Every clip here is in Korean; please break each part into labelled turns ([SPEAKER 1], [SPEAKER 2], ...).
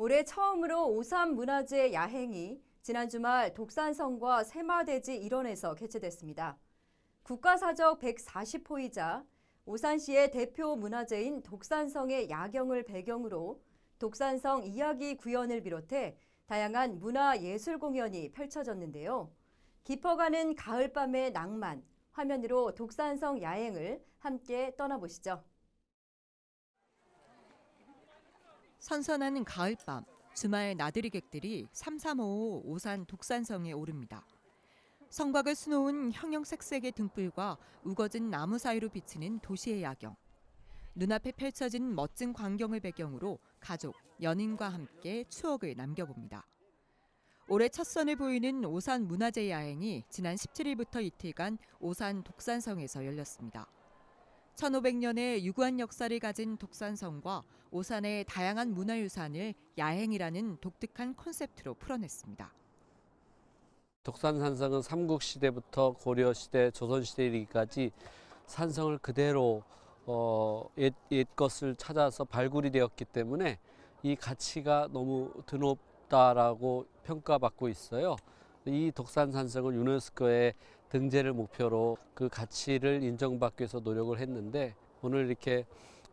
[SPEAKER 1] 올해 처음으로 오산 문화재 야행이 지난 주말 독산성과 세마대지 일원에서 개최됐습니다. 국가사적 140호이자 오산시의 대표 문화재인 독산성의 야경을 배경으로 독산성 이야기 구연을 비롯해 다양한 문화 예술 공연이 펼쳐졌는데요. 깊어가는 가을밤의 낭만, 화면으로 독산성 야행을 함께 떠나보시죠.
[SPEAKER 2] 선선한 가을밤, 주말 나들이 객들이 3355 오산 독산성에 오릅니다. 성곽을 수놓은 형형색색의 등불과 우거진 나무 사이로 비치는 도시의 야경. 눈앞에 펼쳐진 멋진 광경을 배경으로 가족, 연인과 함께 추억을 남겨봅니다. 올해 첫 선을 보이는 오산 문화재 야행이 지난 17일부터 이틀간 오산 독산성에서 열렸습니다. 1500년의 유구한 역사를 가진 독산성과 오산의 다양한 문화유산을 야행이라는 독특한 콘셉트로 풀어냈습니다.
[SPEAKER 3] 독산 산성은 삼국 시대부터 고려 시대, 조선 시대 이르기까지 산성을 그대로 어, 옛, 옛 것을 찾아서 발굴이 되었기 때문에 이 가치가 너무 드높다라고 평가받고 있어요. 이 독산 산성을 유네스코에 등재를 목표로 그 가치를 인정받기 위해서 노력을 했는데 오늘 이렇게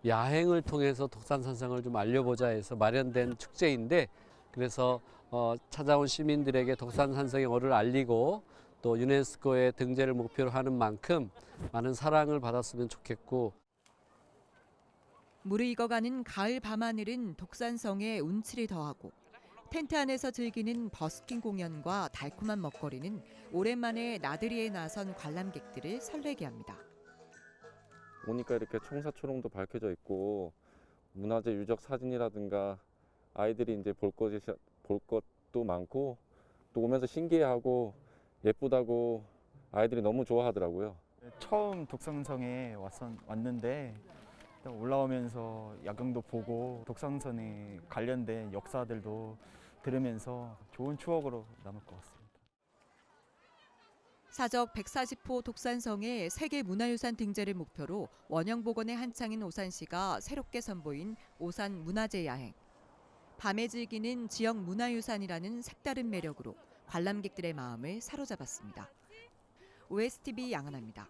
[SPEAKER 3] 야행을 통해서 독산산성을 좀 알려보자 해서 마련된 축제인데 그래서 어, 찾아온 시민들에게 독산산성의 어를 알리고 또 유네스코의 등재를 목표로 하는 만큼 많은 사랑을 받았으면 좋겠고
[SPEAKER 2] 물을 익어가는 가을 밤하늘은 독산성에 운치를 더하고 텐트 안에서 즐기는 버스킹 공연과 달콤한 먹거리는 오랜만에 나들이에 나선 관람객들을 설레게 합니다.
[SPEAKER 4] 오니까 이렇게 청사초롱도 밝혀져 있고 문화재 유적 사진이라든가 아이들이 이제 볼 것이 볼 것도 많고 또 오면서 신기해하고 예쁘다고 아이들이 너무 좋아하더라고요.
[SPEAKER 5] 처음 독산성에 왔었, 왔는데 올라오면서 야경도 보고 독산성에 관련된 역사들도 들으면서 좋은 추억으로 남을 것 같습니다.
[SPEAKER 2] 사적 140호 독산성의 세계 문화유산 등재를 목표로 원형 복원에 한창인 오산시가 새롭게 선보인 오산 문화재 야행. 밤에 즐기는 지역 문화유산이라는 색다른 매력으로 관람객들의 마음을 사로잡았습니다. OSTV 양은합니다.